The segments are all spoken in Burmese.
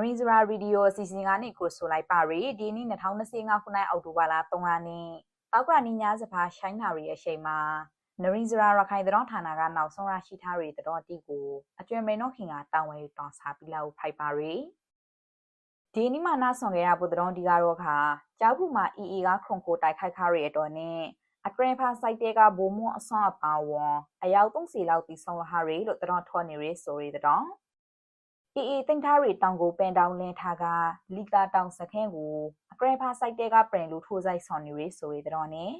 Marine Zara Radio အစီအစဉ်ကနေကိုဆိုလိုက်ပါရီဒီနေ့2025ခုနှစ်အောက်တိုဘာလ3ရက်နေ့တောက်ကရနီညာစပါရှိုင်းနာရီအချိန်မှာ Marine Zara ရခိုင်တောဌာနကနောက်ဆုံးရရှိထားရီတောတိကိုအတွင်မိန်တော့ခင်ကတောင်းဝဲတောင်းစားပြီးလောက်ဖိုက်ပါရီဒီနေ့မှနာဆောင်ခဲ့ရဖို့တောဒီကတော့ခါကြောက်ခုမှာ EE ကခုံကိုတိုက်ခိုက်ခါရီအတော်နဲ့အကရင်ဖာစိုက်တဲ့ကဘိုးမွန်အဆောင်အပါဝွန်အယောက်30လောက်တီဆောင်လာရီလို့တောထော်နေရီဆိုရီတော အေအေတင်ထားရီတောင်ကိုပန်တောင်လင်းထားကလီတာတောင်စခန်းကိုအကရဖာစိုက်တဲ့ကပရင်လူထိုးဆိုင်ဆောင်နေရီဆိုရီတော့နဲ့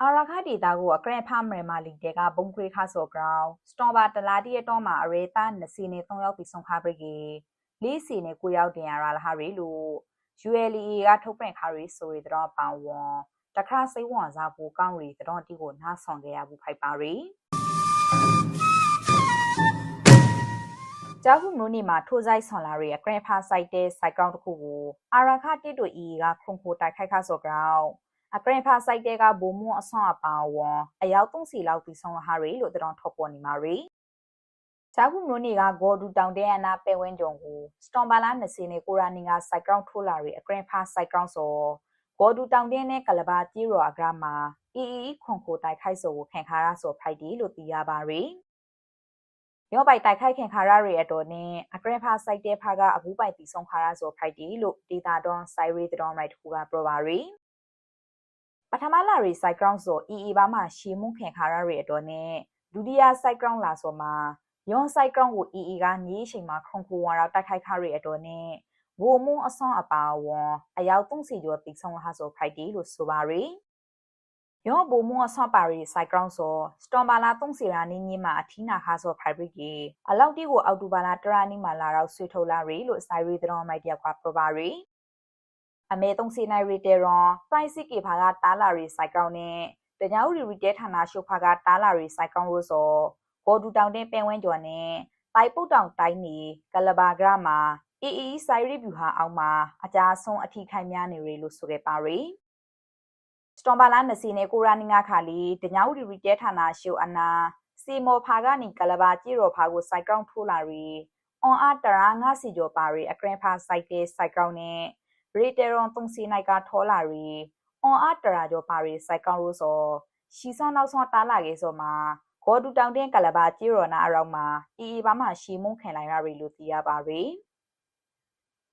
အာရခဒေတာကိုအကရဖာမရမာလီတဲ့ကဘုံခွေခါဆော့ဂရောင်းစတော်ဘာတလာတီရတော့မှာအရေတာ20နဲ့3ရောက်ပြီးဆုံးခါပရိကေလေးစီနဲ့9ရောက်တင်ရလာဟာရီလို့ ULEA ကထုတ်ပြန်ခါရီဆိုရီတော့ပောင်ဝွန်တခါစိတ်ဝင်စားဖို့ကောင်းရီတော့တီကိုနားဆောင်ခဲ့ရဘူးဖိုက်ပါရီ ကြောက်ခုမျိုးနေမှာထိုးဆိုင်ဆွန်လာရီအကရဖာဆိုင်တဲ့စိုက်ကောင်တစ်ခုကိုအာရာခတစ်တို့ EE ကခုံခိုတိုက်ခိုက်ခါစောကောင်အကရင်ဖာဆိုင်တဲ့ကဘုံမွန်အဆောင်အပါဝွန်အယောက်30လောက်ပြီးဆုံးလာဟာရီလို့တတော်ထော်ပေါ်နေမှာရီကြောက်ခုမျိုးနေကဂေါ်ဒူတောင်တဲ့အနာပဲဝင်းကြုံကိုစတွန်ဘာလာ20နဲ့ကိုရာနီကစိုက်ကောင်ထိုးလာရီအကရင်ဖာစိုက်ကောင်စောဂေါ်ဒူတောင်တဲ့နဲ့ကလဘာတီရောအဂရမှာ EE ခွန်ခိုတိုက်ခိုက်စောကိုခံခါရစောဖိုက်တီလို့သိရပါရီ ရောပိုက်တိုက်ခိုက်ခင်ခါရရဲ့အတော်နဲ့အကရဖာစိုက်တဲ့ဖာကအဘူးပိုက်တီဆုံးခါရဆိုဖိုက်တီလို့ဒေတာတွန်ဆိုင်ရီတော်မိုက်တခုကပြောပါရီပထမလာရီစိုက်ဂရောင်းဆိုအီအီဘာမှာရှီမုခင်ခါရရဲ့အတော်နဲ့ဒုတိယစိုက်ဂရောင်းလာဆိုမှာယွန်စိုက်ဂရောင်းကိုအီအီကညီးချိန်မှာခုံခိုဝါတော့တိုက်ခိုက်ခါရရဲ့အတော်နဲ့ဝိုမွန်အစွန်အပါဝွန်အယောက်30ကျော်တီဆုံးလာဆိုဖိုက်တီလို့ဆိုပါရီ ယောဘိုမွန်ဆော့ပါရီစိုက်ဂရောင်းဆိုစတော်ဘာလာ3စီရာနီညမှာအထီးနာခါဆိုဖိုင်ဘရစ်ကြီးအလောက်တီကိုအောက်တိုဘာလာတရာနီမှာလာတော့ဆွေထုတ်လာရီလို့စိုင်ရီတော်မိုက်တယောက်ကပရပါရီအမေ3စီနိုင်ရီတေရွန်ပရိုက်စစ်ကေဖာကတားလာရီစိုက်ဂရောင်းနဲ့တညာဦးရီရီတဲဌာနရှုဖာကတားလာရီစိုက်ဂရောင်းလို့ဆိုဘော်ဒူတောင်တဲ့ပင်ဝင်းကျော်နဲ့တိုင်ပုတ်တောင်တိုင်းနေကလဘာဂရမှာအီအီဆိုင်ရီဗျူဟာအောက်မှာအကြဆုံးအထီခိုင်များနေရီလို့ဆိုခဲ့ပါရီ စတွန်ဘာလာနစီနေကိုရာနီငါခါလီတညာဦးရီတဲဌာနရှုအနာစီမောဖာကနီကလဘာကြည့်ရောဖာကိုစိုက်ကောင်ထိုးလာရီအွန်အားတရာငါစီကျော်ပါရီအကရင်ဖာစိုက်တဲ့စိုက်ကောင်နဲ့ရီတေရွန်သုံးစီနိုင်ကထောလာရီအွန်အားတရာကျော်ပါရီစိုက်ကောင်လို့ဆိုရှီစောနောက်ဆုံးတားလာခဲ့ဆိုမှာဂေါ်ဒူတောင်တင်းကလဘာကြည့်ရောနာအရောက်မှာအီအီဘာမှရှီမုန်ခင်လိုက်ရရီလို့သိရပါရီ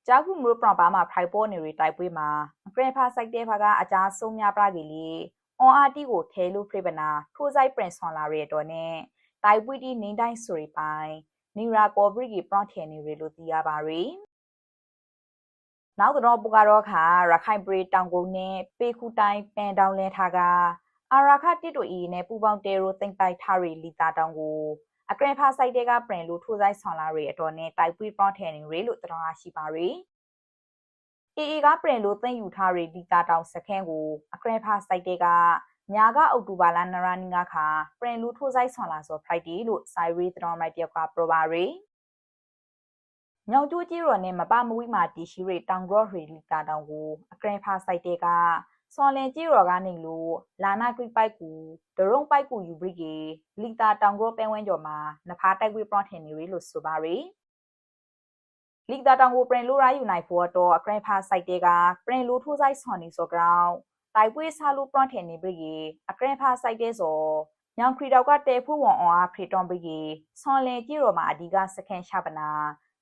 ကြောက်ခုမျိုးပရပါမှာဖိုင်ပေါ်နေရီတိုက်ပွဲမှာအကရဖာစိုက်တဲ့ဖာကအကြဆုံးများပြကြလေအွန်အာတီကိုထဲလို့ဖိပနာထိုးဆိုင်ပရင်ဆွန်လာရတော့နဲ့တိုက်ပွဲတီနေတိုင်းဆိုရီပိုင်နီရာကောဘရီကပရန်ထေနေရီလို့သိရပါရီနောက်တော့ပူကတော့ခါရခိုင်ပရီတောင်ကုန်းနဲ့ပေခုတိုင်းပန်တောင်လဲထားကအာရာခတစ်တို့ဤနဲ့ပူပေါင်းတဲရိုသိမ့်ပိုက်ထားရီလီတာတောင်ကို အကရင်ဖာဆိုင်တဲ့ကပရင်လို့ထိုးဆိုင်ဆောင်လာရီအတော်နဲ့တိုက်ပွေးပရော့ထန်နေရီလို့တော်ရှိပါရီအေအေကပရင်လို့သိမ့်ယူထားရီဒီတာတောင်စခန်းကိုအကရင်ဖာဆိုင်တဲ့ကညာကအောက်တိုဘာလနရနီငါခါပရင်လူထိုးဆိုင်ဆောင်လာဆို Friday လို့ဆိုင်ရီတော်မိုက်တယောက်ကပရိုပါရီညောင်ကျိုးကြီးရော်နဲ့မပမဝိမာတီရှိရီတောင်ဂရော့ရီလီတာတောင်ကိုအကရင်ဖာဆိုင်တဲ့က စော်လင်ကြီးရော်ကနေလို့လာနာကရိပိုက်ကူဒရုံပိုက်ကူယူဘရိကေလီတာတောင်ဂရော့ပဲဝင်းကျော်မှာနဖာတိုက်ဝေးပရော့ထင်နေရီလို့ဆိုပါရီလီတာတောင်ကိုပရင်လိုရာယူနိုင်ဖို့တော့အကရင်ဖာစိုက်တဲ့ကပရင်လိုထိုးဆိုင်ဆွန်နေစောကောင်တိုက်ပွဲဆာလူပရော့ထင်နေဘရိကေအကရင်ဖာစိုက်တဲ့စောညောင်ခရီတောက်ကတဲဖူးဝန်အောင်အားဖရီတွန်ဘရိကေဆွန်လင်ကြီးရော်မှာအဓိကစခန်းရှာပနာ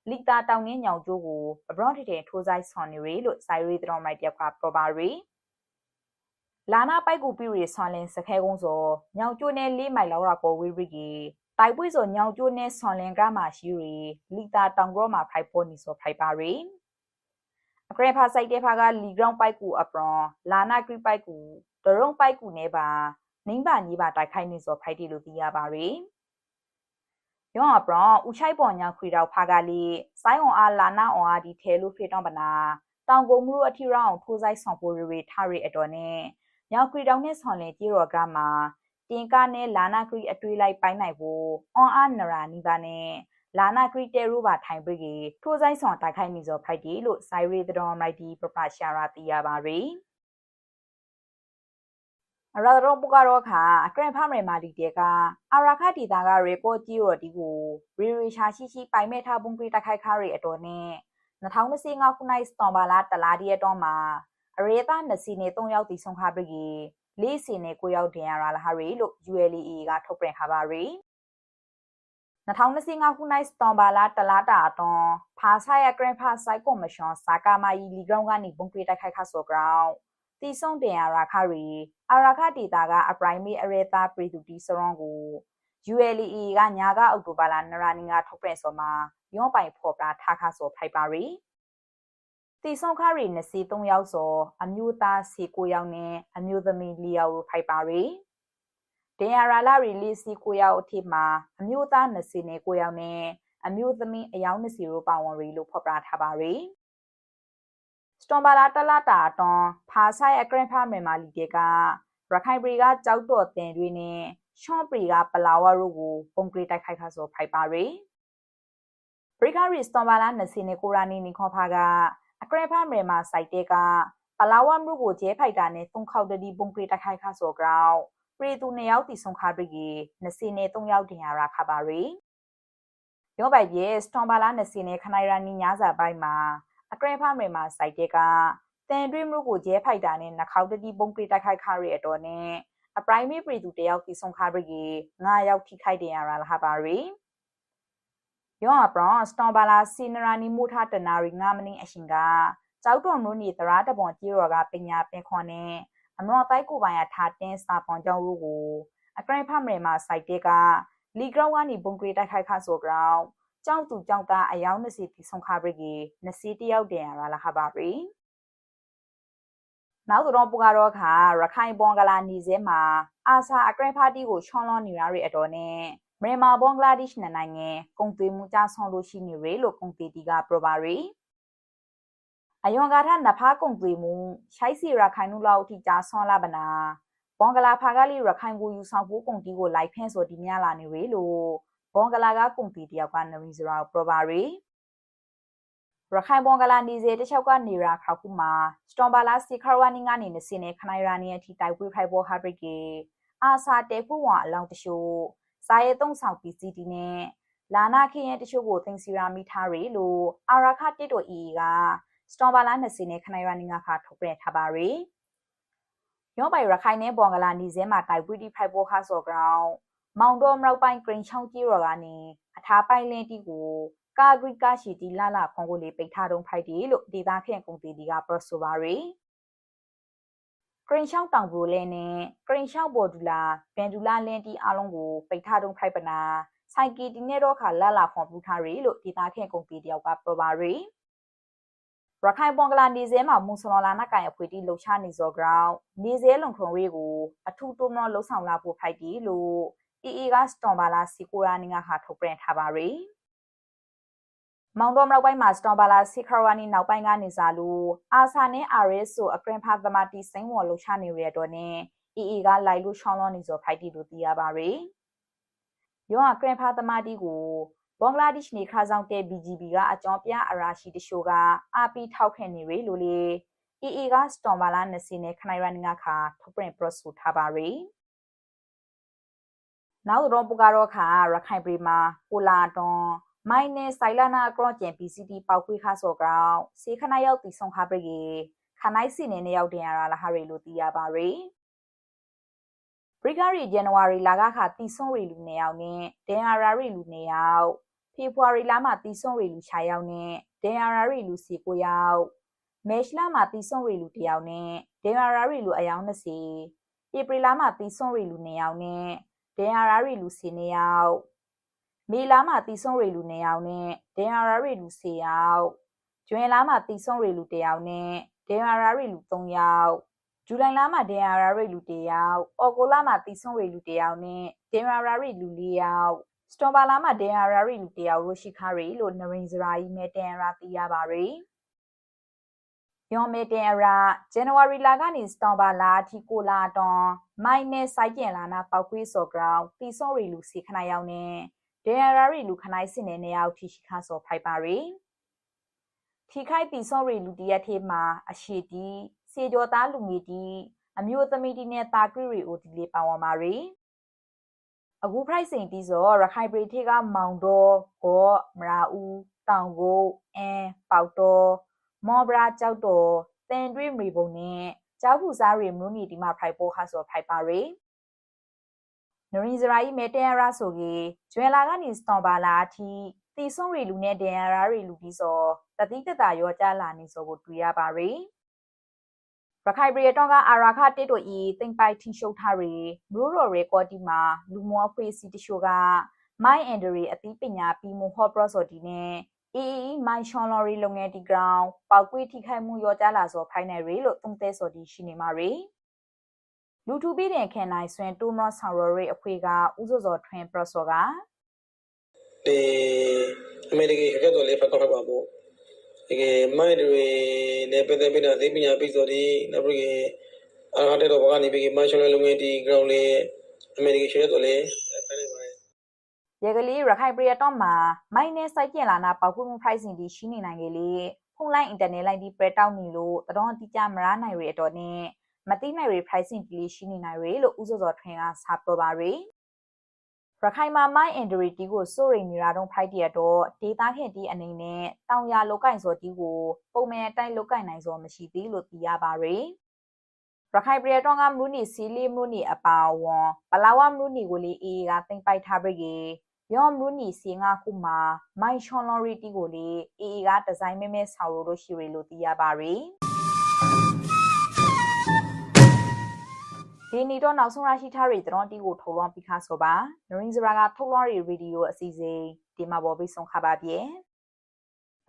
လီတာတောင်ငင်းညောင်ကျိုးကိုအဘရော့ထတဲ့ထိုးဆိုင်ဆွန်နေရီလို့ဆိုင်ရီတော်မိုက်တယောက်ကပရပါရီ လာနာပိုက်ကူပြရီဆွန်လင်စခဲကုန်းစောညောင်ကျိုးနဲ့လေးမိုင်လောက်ရပေါ်ဝေးရီကြီးတိုက်ပွဲစောညောင်ကျိုးနဲ့ဆွန်လင်ကမှာရှိရီလီတာတောင်ဂရောမှာဖိုက်ပေါ်နီစောဖိုက်ပါရီအကရဖာဆိုင်တဲ့ဖာကလီဂရောင်းပိုက်ကူအပရွန်လာနာဂရီပိုက်ကူဒရုံပိုက်ကူနဲ့ပါနင်းပါညီပါတိုက်ခိုက်နေစောဖိုက်တီလို့သိရပါရီယောအပရောဥချိုက်ပေါ်ညာခွေတော့ဖာကလေးစိုင်းအောင်အားလာနာအောင်အားဒီထဲလို့ဖေတော့ပနာတောင်ကုန်းမှုအထီရောင်းထိုးဆိုင်ဆောင်ဖို့ရီထားရီအတော်နဲ့ မြောက်ခရီတောင်နဲ့ဆွန်လေကြီးရော်ကမှာတင်ကနဲ့လာနာခရီအတွေ့လိုက်ပိုင်းနိုင်ဖို့အွန်အားနရာနီပါနဲ့လာနာခရီတဲရူပါထိုင်ပြီးကြီးထိုးဆိုင်ဆောင်တိုက်ခိုက်နေစောဖိုက်တီလို့ဆိုင်ရီတော်မိုက်တီပပရှာရာတီရပါရီအရာတော်ပုကတော့ခါအကရန်ဖမရမာလီတဲကအရာခတီတာကရေပေါ်ကြီးရော်ဒီကိုရီရီရှာရှိရှိပိုင်မဲ့ထားပုံပြတိုက်ခိုက်ခါရီအတော်နဲ့2025ခုနှစ်စတောင်ဘာလာတလာဒီရတော့မှာ အရေသားနစီနေ3ယောက်တီဆုံးခါပြီလေးစီနေ9ယောက်တင်ရလာဟာရီလို့ ULE ကထုတ်ပြန်ခါပါရီ2025ခုနှစ်စတောင်ဘာလာတလာတာအတွန်ဖာဆိုင်ရဂရန်ဖာဆိုင်ကော်မရှင်စာကာမာယီလီဂရောင်းကနေပုံပြေးတိုက်ခိုက်ခါဆိုဂရောင်းတီဆုံးတင်ရရာခရီအာရာခဒေတာကအပရိုင်မီအရေသားပရီတူတီစရွန်ကို ULE ကညာကအောက်တိုဘာလနရာနီကထုတ်ပြန်ဆိုမှာရုံးပိုင်ဖော်ပြထားခါဆိုဖိုက်ပါရီ တီဆုံးခရီနစီ3ယောက်စောအမျိုးသားစီ9ယောက်နဲ့အမျိုးသမီး4ယောက်ဖိုက်ပါရီဒေယာရာလာရီလီစီ9ယောက်အထိမှာအမျိုးသား20နဲ့9ယောက်နဲ့အမျိုးသမီးအယောက်20ရိုးပါဝင်ရီလို့ဖော်ပြထားပါရီစတွန်ဘာလာတလာတာတွန်ဖာဆိုင်အကရင်ဖာမြန်မာလီတေကရခိုင်ပရီကကြောက်တော့တင်တွေနဲ့ရှွန်ပရီကပလာဝါတို့ကိုပုံကရတိုက်ခိုက်ခါဆိုဖိုက်ပါရီဘရိဂရီစတွန်ဘာလာ20နဲ့ကိုရာနီနီခေါ်ဖာက အကရင်ဖာမြန်မာစိုက်တေကပလာဝါမှုကိုကျဲဖိုက်တာနဲ့သုံးခေါက်တတိပုံကရတိုက်ခိုက်ခါဆိုကြောက်ပရီသူနှစ်ယောက်တီဆုံးခါပရီ20နဲ့3ယောက်တင်ရတာခါပါရီရောပိုက်ပြေစတွန်ဘာလာ20နဲ့ခနိုင်ရာနီညာစာပိုင်းမှာအကရင်ဖာမြန်မာစိုက်တေကတန်တွင်းမှုကိုကျဲဖိုက်တာနဲ့နှခေါက်တတိပုံကရတိုက်ခိုက်ခါရအတော်နဲ့အပရိုင်မေပရီသူတယောက်တီဆုံးခါပရီ9ယောက်ထိခိုက်တင်ရတာလားပါရီ ယောအပရောစတောင်ဘာလာစီနရာနီမူထတနာရီ9မိနစ်အရှင်ကကြောက်တော်မျိုးနေသရာတပွန်ကြီးရော်ကပညာပင်ခွန်နဲ့အမောတိုက်ကိုပိုင်ရထားတင်းစာပွန်ကြောင့်လို့ကိုအကရင်ဖမရမှာစိုက်တဲ့ကလီဂရောင်းကနေဘုံကရီတိုက်ခိုက်ခါဆိုကြောင်းကြောက်သူကြောက်သားအယောင်20တီဆုံးခါပရီ20တယောက်တင်ရတာလားပါရီနောက်တော့ပူကတော့ခါရခိုင်ဘွန်ဂလာနီစဲမှာအာဆာအကရဖာတီကိုချွန်လွန်နေရတဲ့အတော်နဲ့ မြန်မာဘွန်ဂလာဒေ့ရှ်နိုင်ငံကုန်သွယ်မှုကြဆောင်လို့ရှိနေရလို့ကုန်သွယ်တီကပရပါရီအယွန်ကာထနဖားကုန်သွယ်မှုရှိုက်စီရခိုင်နုလောက်ထိကြာဆွန်လာပနာဘွန်ဂလာဖာကလေးရခိုင်ကိုယူဆောင်ဖို့ကုန်တီကိုလိုက်ဖင်းဆိုဒီများလာနေရလို့ဘွန်ဂလာကကုန်တီတယောက်ကနရီစရာပရပါရီရခိုင်ဘွန်ကလာနီဇေတချောက်ကနေရာခါခုမှာစတွန်ဘာလာစီခရဝနီငါနေနစင်းနေခနိုင်ရာနီအထိတိုက်ပွေးဖိုက်ဘောဟာဘရစ်ကေအာစာတဲဖူဝါအလောင်းတရှို့ စာရဲသုံးဆောင် PCD နဲ့လာနာခင်းရဲ့တချို့ကိုသင်စီရာမိထားရီလို့အာရာခတစ်တိုအီကစတွန်ဘာလာနစင်းနေခနိုင်ရာနီငါခါထုတ်ပြန်ထားပါရီရောပိုင်ရခိုင်နဲ့ဘွန်ကလာနီဇဲမှာတိုက်ပွေးဒီဖိုက်ဘောခါစော်ကောင်မောင်တော်မရောက်ပိုင်းဂရင်ချောင်းကြီးရော်ကနေအထားပိုင်းလင်းတီကိုကာဂရီကာရှိတီလာလာခွန်ကိုလေးပိတ်ထားတုံးဖိုက်တီလို့ဒေတာခန့်ကုန်တီဒီကပရဆိုပါရီ ဂရင်ရှောင်းတောင်ဘူလဲနဲ့ဂရင်ရှောင်းဘော်ဒူလာဘန်ဒူလာလန်တီအားလုံးကိုပိတ်ထားတုံးဖိုက်ပနာဆိုင်ကီတီနဲ့တော့ခါလာလာခွန်ပူထားရီလို့ဒေတာခန့်ကုန်တီတယောက်ကပရပါရီရခိုင်ပွန်ကလာနေစဲမှာမွန်ဆလော်လာနကိုင်အဖွေတီလှုပ်ရှားနေစောဂရောင်းနေစဲလုံခုံရီကိုအထူးတုံးတော့လှုပ်ဆောင်လာဖို့ဖိုက်တီလို့အီအီကစတွန်ဘာလာစီကိုရာနီငါဟာထုတ်ပြန်ထားပါရီ မောင်တော်မြောက်ပိုင်းမှာစတော်ဘာလာစီခရဝါနီနောက်ပိုင်းကနေစားလို့အာဆာနဲ့အာရဲဆိုအကရင်ဖာသမတီစိန်ဝေါ်လှချနေရတော့နဲ့အီအီကလိုက်လို့ရှောင်းလောနေစောဖိုက်တီလို့သိရပါရယ်ယောအကရင်ဖာသမတီကိုဘင်္ဂလားဒေ့ရှ်နေခါဆောင်တဲ့ BGB ကအကြောင်းပြအရာရှိတချို့ကအာပီထောက်ခံနေရလို့လေအီအီကစတော်ဘာလာ20နဲ့ခနိုင်ရန်ငါခါထုတ်ပြန်ပရဆိုထားပါရယ်နောက်တော့ပူကတော့ခါရခိုင်ပြည်မှာကိုလာတွန် မိုင်းနဲ့ဆိုင်လာနာကရော့ကျန် PCT ပေါက်ခွေးခါစော်ကောင်စေခနာရောက်တီဆုံးခါပရိခနိုင်စီနေနဲ့ရောက်တင်ရတာလားဟာရီလို့သိရပါရယ်ဘရိဂရီဇန်နဝါရီလာကခါတီဆုံးရီလူနေရောက်နဲ့ဒန်အာရာရီလူနေရောက်ဖေဖော်ဝါရီလမှာတီဆုံးရီလူ6ရောက်နဲ့ဒန်အာရာရီလူစီ9ရောက်မေရှလာမှာတီဆုံးရီလူ1ယောက်နဲ့ဒန်အာရာရီလူအယောက်20ဧပြီလမှာတီဆုံးရီလူ2ယောက်နဲ့ဒန်အာရာရီလူ10ယောက် မေလာမှာတီဆုံးရီလူ2ယောက်နဲ့ဒင်ယာရာရီလူ10ယောက်ကျွင်လာမှာတီဆုံးရီလူ1ယောက်နဲ့ဒင်ယာရာရီလူ3ယောက်ဇူလိုင်လမှာဒင်ယာရာရီလူ1ယောက်အော်ဂိုလာမှာတီဆုံးရီလူ1ယောက်နဲ့ဒင်ယာရာရီလူ4ယောက်စတော်ဘာလာမှာဒင်ယာရာရီလူ1ယောက်ရိုရှိခါရီလို့နရင်စရာကြီးမဲတန်ရာသိရပါရီယောမေတင်အရာဇန်နဝါရီလကနေစတောင်ဘာလာအထိကိုလာတွန်မိုင်းနဲ့စိုက်ကျင်လာနာပောက်ခွေးစော်ဂရောင်းတီစော်ရီလူစီခဏရောက်နေ ဒေယာရာရီလူခနိုင်စင်နေနေရောက်ထိရှိခါစောဖိုက်ပါရီထိခိုက်တီစောရီလူတရက်သေးမှာအရှိတီစေကျော်သားလူငယ်တီအမျိုးသမီးတီနဲ့တာကရီရီအိုတီလေးပါဝင်ပါရီအခု price စိန်တီစောရခိုင်ပရိထေကမောင်တော်ကောမရာဦးတောင်ကုတ်အင်းပေါတော်မော်ဘရာကြောက်တော်တန်တွဲမီပုံနဲ့ကြောက်ဖူစားရီမလို့နေဒီမှာဖိုက်ပေါ်ခါဆိုဖိုက်ပါရီ နရင်ဇရာဤမဲတန်ရာဆိုကြီးကျွဲလာကနေစတောင်ပါလာအထိတီဆုံရီလူနဲ့ဒန်ရာရီလူပြီးစောတတိတတရောကြလာနေစောကိုတွေ့ရပါရီရခိုင်ပြည်တော်ကအာရာခတစ်တို့ဤတင်ပိုက်ထင်းရှုပ်ထားရီမရိုရိုရေကော်တီမှာလူမောဖွေးစီတရှိုကမိုင်းအန်ဒရီအသိပညာပြီးမှုဟော့ပရော့ဆိုဒီနဲ့အီအီမိုင်းရှွန်လော်ရီလုပ်ငန်းဒီဂရောင်းပောက်ကွေးထိခိုက်မှုရောကြလာစောဖိုင်နယ်ရီလို့သုံးသက်စောဒီရှိနေမှာရီ လူထူပြီးတဲ့ခင်နိုင်ဆွင်တိုမတ်ဆောင်ရော်ရီအခွေကဥစောစောထွင်ပရော့စောကဒီအမေရိကန်ခက်တော့လေးဖတ်တော့ဖတ်ပါဖို့ဒီကမိုင်းတွေနဲ့ပတ်သက်ပြီးတော့သိပညာပြီးဆိုဒီနောက်ပြီးအာဟာတဲ့တော့ဘာကနေပြီးမန်ရှယ်လုံငယ်ဒီ ground လေးအမေရိကန်ရှယ်တော့လေးဖတ်နေပါတယ်ရေကလေးရခိုင်ပြည်တော်မှာမိုင်းနဲ့စိုက်ကျင်လာနာပောက်ကွေးမှု pricing ဒီရှိနေနိုင်ကြလေဖုန်းလိုင်းအင်တာနက်လိုင်းဒီပရတောက်နေလို့တတော်အတိကျမရနိုင်ရတော့နဲ့ မသိနိုင်ရ pricing ဒီလေးရှိနေနိုင်ရလို့ဥစောစောထွင်ကစာပြောပါရီရခိုင်မှာ my injury ကိုစိုးရိမ်နေတာတော့ဖိုက်တရတော့ဒေတာခင်တီအနေနဲ့တောင်ရလောက်ကင်စောတီကိုပုံမှန်အတိုင်းလောက်ကင်နိုင်စောမရှိသေးလို့သိရပါရီရခိုင်ပြည်တော်ကမလူနီစီလီမလူနီအပါဝွန်ပလာဝမလူနီကိုလေးအေးကတင်ပိုက်ထားပြီကေယောမလူနီစီငါခုမှာမိုင်ချွန်လော်ရီတီကိုလေးအေးကဒီဇိုင်းမဲမဲဆောက်လို့ရှိရလို့သိရပါရီ ဒီနီတော့နောက်ဆုံးရရှိထားတဲ့တရွန်တီကိုထုတ်လွှင့်ပြီးခါဆိုပါနရင်းစရာကထုတ်လွှင့်ရရေဒီယိုအစီအစဉ်ဒီမှာပေါ်ပြီးဆုံးခပါပြေ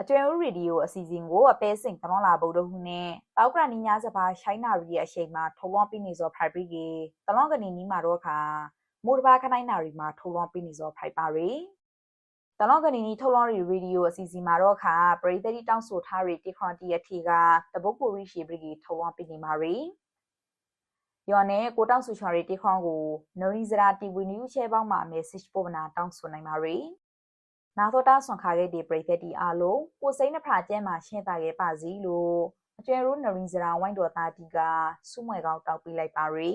အကျွဲဦးရေဒီယိုအစီအစဉ်ကိုအပဲစင်ကလွန်လာဗုဒ္ဓဟူးနဲ့တောက်ကရနီညာစပါရှိုင်းနာရီရဲ့အချိန်မှာထုတ်လွှင့်ပြီးနေစောဖိုက်ပြီးကေတလွန်ကနေနီးမှာတော့ခါမိုးတဘာခနိုင်နာရီမှာထုတ်လွှင့်ပြီးနေစောဖိုက်ပါရီတလောကနေနီထုတ်လွှင့်ရီရေဒီယိုအစီအစဉ်မှာတော့ခါပရိသတ်တောင်းဆိုထားရီတီခွန်တီအထီကတပုတ်ကိုရီရှီဘရီထုတ်လွှင့်ပြီးနေမှာရီ ယော်နဲ့ကိုတောက်ဆူချော်ရီတီခွန်ကိုနိုရီဇရာတီဝီနျူးချဲပေါင်းမှာ message ပို့မနာတောင်းဆိုနိုင်ပါရီနာသောတာဆွန်ခါခဲ့တဲ့ပရိသတ်တီအားလုံးကိုစိမ့်နှဖာကျဲမှာရှင်းတာခဲ့ပါစီလို့အကျွဲရိုးနရီဇရာဝိုင်းတော်သားတီကစုမွဲကောင်းတောက်ပေးလိုက်ပါရီ